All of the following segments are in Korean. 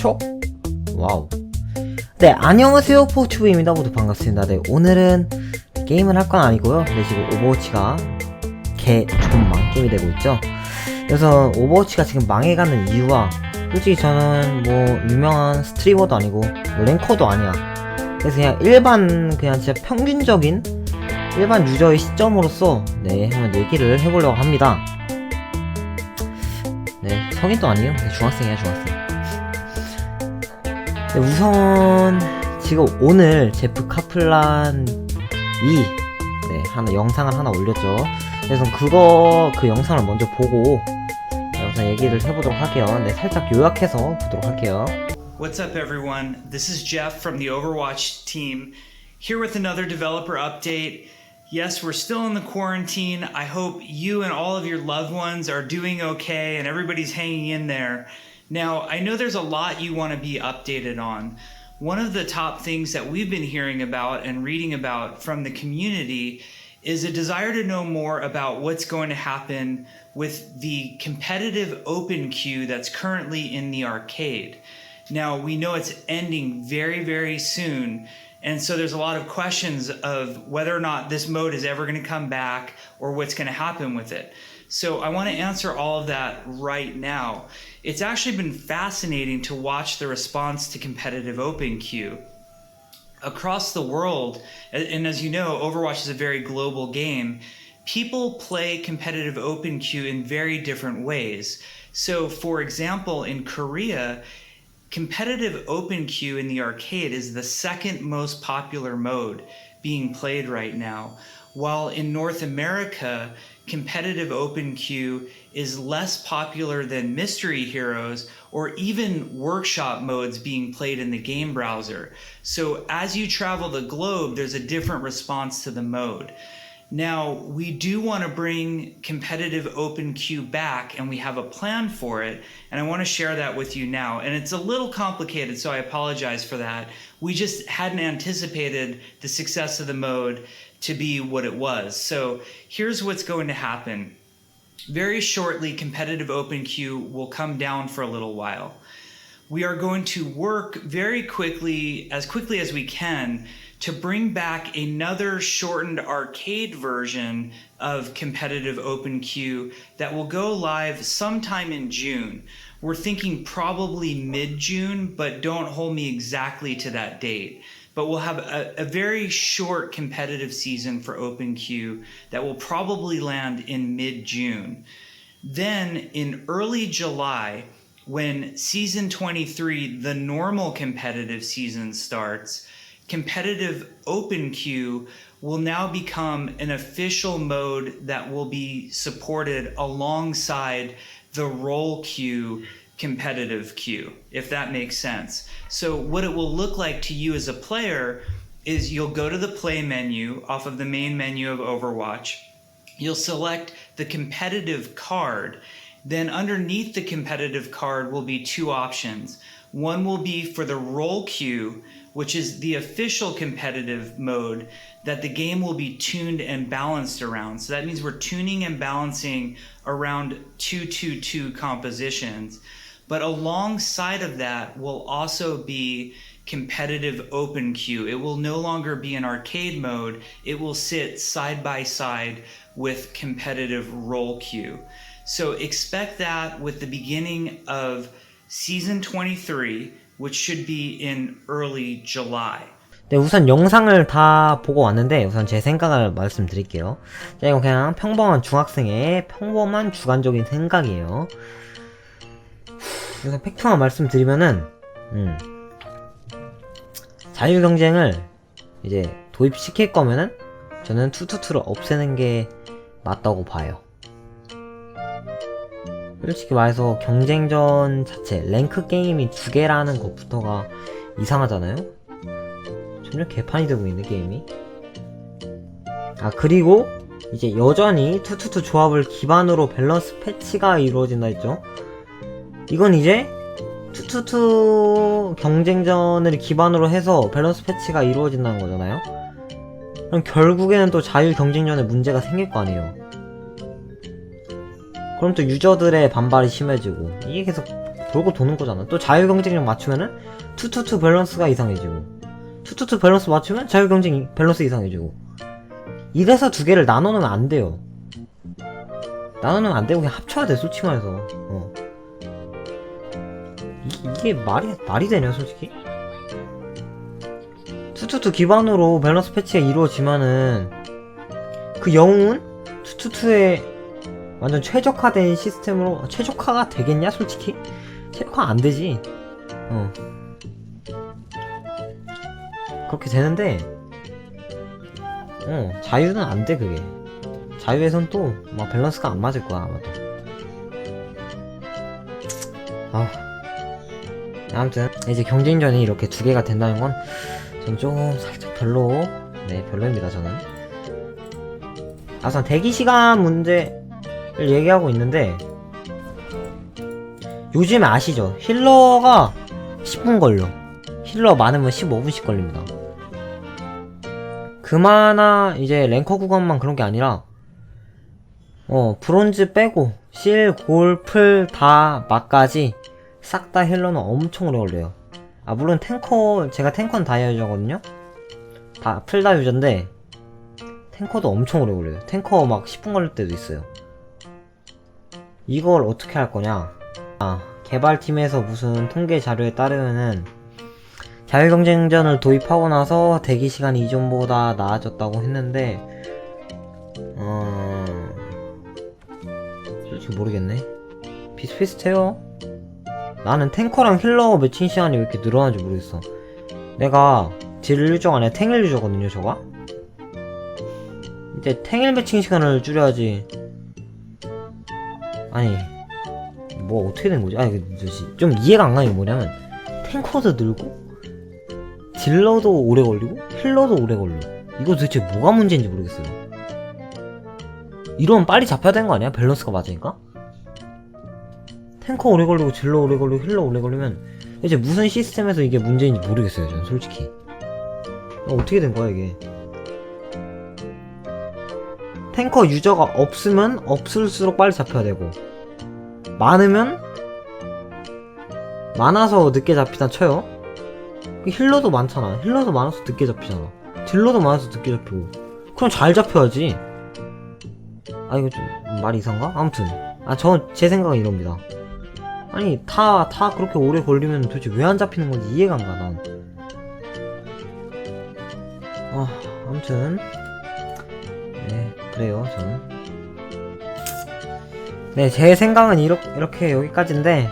10초? 와우. 네, 안녕하세요. 포츠부입니다. 모두 반갑습니다. 네, 오늘은 게임을 할 건 아니고요. 근데 지금 오버워치가 개 조금 망게임이 되고 있죠. 그래서 오버워치가 지금 망해가는 이유와 솔직히 저는 뭐 유명한 스트리머도 아니고 뭐 랭커도 아니야. 그래서 그냥 일반 그냥 진짜 평균적인 일반 유저의 시점으로서 네 한번 얘기를 해보려고 합니다. 네 성인도 아니에요. 네, 중학생이야 중학생. 네, 우선 지금 오늘 제프 카플란이 네 하나 영상을 하나 올렸죠. 그래서 그거 그 영상을 먼저 보고 네, 우선 얘기를 해보도록 할게요. 네 살짝 요약해서 보도록 할게요. What's up, everyone? This is Jeff from the Overwatch team, here with another developer update. Yes, we're still in the quarantine. I hope you and all of your loved ones are doing okay and everybody's hanging in there. Now, I know there's a lot you want to be updated on. One of the top things that we've been hearing about and reading about from the community is a desire to know more about what's going to happen with the competitive open queue that's currently in the arcade. Now, we know it's ending very, very soon. And so there's a lot of questions of whether or not this mode is ever going to come back or what's going to happen with it. So I want to answer all of that right now. It's actually been fascinating to watch the response to competitive open queue across the world, and as you know, Overwatch is a very global game. People play competitive open queue in very different ways. So, for example, in Korea, competitive open queue in the arcade is the second most popular mode being played right now. While in North America, competitive open queue is less popular than mystery heroes or even workshop modes being played in the game browser. So as you travel the globe, there's a different response to the mode. Now, we do want to bring competitive open queue back and we have a plan for it. And I want to share that with you now. And it's a little complicated, so I apologize for that. We just hadn't anticipated the success of the mode to be what it was. So here's what's going to happen. Very shortly, competitive open queue will come down for a little while we are going to work very quickly, as quickly as we can, to bring back another shortened arcade version of competitive open queue that will go live sometime in June. We're thinking probably mid June, but don't hold me exactly to that date. But we'll have a, a very short competitive season for open queue that will probably land in mid June. Then in early July, when season 23, the normal competitive season starts, competitive open queue will now become an official mode that will be supported alongside the roll queue competitive queue, if that makes sense. So, what it will look like to you as a player is you'll go to the play menu off of the main menu of Overwatch. You'll select the competitive card. Then, underneath the competitive card will be two options. One will be for the roll queue, which is the official competitive mode that the game will be tuned and balanced around. So that means we're tuning and balancing around 222 compositions. But alongside of that will also be competitive open queue. It will no longer be an arcade mode, it will sit side by side with competitive roll queue. So expect that with the beginning of season 23, which should be in early July. 네, 우선 영상을 다 보고 왔는데 우선 제 생각을 말씀드릴게요. 자, 이거 그냥 평범한 중학생의 평범한 주관적인 생각이에요. 그래서 팩트만 말씀드리면은, 음, 자유 경쟁을 이제 도입시킬 거면은 저는 투투투를 없애는 게 맞다고 봐요. 솔직히 말해서 경쟁전 자체, 랭크 게임이 두 개라는 것부터가 이상하잖아요? 전혀 개판이 되고 있는 게임이. 아, 그리고 이제 여전히 투투투 조합을 기반으로 밸런스 패치가 이루어진다 했죠. 이건 이제 투투투 경쟁전을 기반으로 해서 밸런스 패치가 이루어진다는 거잖아요. 그럼 결국에는 또 자유 경쟁전에 문제가 생길 거 아니에요. 그럼 또 유저들의 반발이 심해지고 이게 계속 돌고 도는 거잖아. 또 자유 경쟁력 맞추면은 투투투 밸런스가 이상해지고 투투투 밸런스 맞추면 자유 경쟁 밸런스 이상해지고 이래서 두 개를 나눠놓으면 안 돼요. 나눠놓으면 안 되고 그냥 합쳐야 돼 솔직히 말해서. 어. 이, 이게 말이 말이 되냐 솔직히? 투투투 기반으로 밸런스 패치가 이루어지면은 그 영웅은 투투투의 완전 최적화된 시스템으로 최적화가 되겠냐 솔직히? 최적화 안 되지. 어. 그렇게 되는데 어 자유는 안 돼 그게. 자유에선 또 막 밸런스가 안 맞을 거야 아마도. 아. 아무튼 이제 경쟁전이 이렇게 두 개가 된다는 건전 조금 살짝 별로 네 별로입니다 저는. 아선 대기 시간 문제를 얘기하고 있는데 요즘 아시죠? 힐러가 10분 걸려. 힐러 많으면 15분씩 걸립니다. 그마나 이제 랭커 구간만 그런 게 아니라 어 브론즈 빼고 실, 골, 풀, 다, 막까지 싹 다 힐러는 엄청 오래 걸려요. 아 물론 탱커 제가 탱커는 다 유저거든요. 다 풀다 유저인데 탱커도 엄청 오래 걸려요. 탱커 막 10분 걸릴 때도 있어요. 이걸 어떻게 할 거냐? 아, 개발팀에서 무슨 통계 자료에 따르면은 자유경쟁전을 도입하고 나서 대기 시간이 이전보다 나아졌다고 했는데, 어, 솔직히 모르겠네. 비슷비슷해요. 나는 탱커랑 힐러 매칭 시간이 왜 이렇게 늘어나는지 모르겠어. 내가 딜 유저가 아니라 탱일 유저거든요, 저가? 이제 탱일 매칭 시간을 줄여야지. 아니, 뭐 어떻게 된 거지? 아니, 그, 저, 좀 이해가 안 가는 게 뭐냐면, 탱커도 늘고, 딜러도 오래 걸리고, 힐러도 오래 걸려. 이거 도대체 뭐가 문제인지 모르겠어요. 이러면 빨리 잡혀야 되는 거 아니야? 밸런스가 맞으니까? 탱커 오래 걸리고, 딜러 오래 걸리고, 힐러 오래 걸리면, 이제 무슨 시스템에서 이게 문제인지 모르겠어요, 저는 솔직히. 어떻게 된 거야, 이게? 탱커 유저가 없으면 없을수록 빨리 잡혀야 되고. 많으면 많아서 늦게 잡히다 쳐요. 그 힐러도 많잖아. 힐러도 많아서 늦게 잡히잖아. 딜러도 많아서 늦게 잡히고. 그럼 잘 잡혀야지. 아 이거 좀 말이 이상가? 아무튼. 아 저 제 생각은 이럽니다. 아니 다다 그렇게 오래 걸리면 도대체 왜 안 잡히는 건지 이해가 안 가 난. 아, 아무튼. 네, 그래요, 저는. 네, 제 생각은 이렇게, 이렇게 여기까지인데,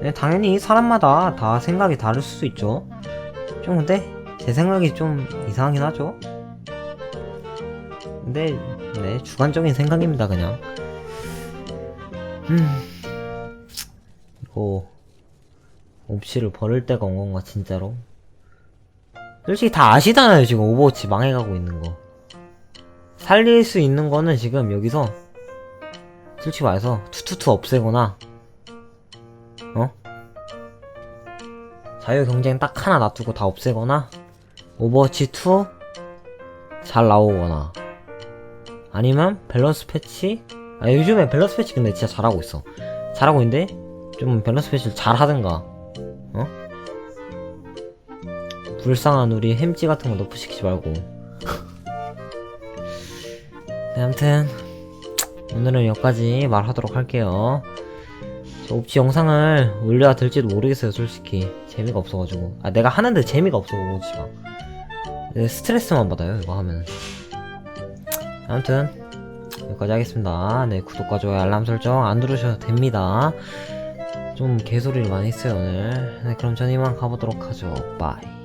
네, 당연히 사람마다 다 생각이 다를 수 있죠. 좀 근데, 제 생각이 좀 이상하긴 하죠. 근데, 네, 주관적인 생각입니다, 그냥. 음, 이거, 옵시를 버릴 때가 온 건가, 진짜로? 솔직히 다 아시잖아요, 지금 오버워치 망해가고 있는 거. 살릴 수 있는 거는 지금 여기서 솔직히 말해서 투투투 없애거나 어? 자유 경쟁 딱 하나 놔두고 다 없애거나 오버워치 2잘 나오거나 아니면 밸런스 패치 아 요즘에 밸런스 패치 근데 진짜 잘하고 있어 잘하고 있는데 좀 밸런스 패치를 잘 하든가 어? 불쌍한 우리 햄찌 같은 거 너프시키지 말고 네, 아무튼 오늘은 여기까지 말하도록 할게요. 저 옵지 영상을 올려야 될지도 모르겠어요, 솔직히. 재미가 없어가지고. 아, 내가 하는데 재미가 없어, 오지마. 네, 스트레스만 받아요, 이거 하면. 아무튼 여기까지 하겠습니다. 네, 구독과 좋아요, 알람 설정 안 누르셔도 됩니다. 좀 개소리를 많이 했어요, 오늘. 네, 그럼 전 이만 가보도록 하죠. 바이.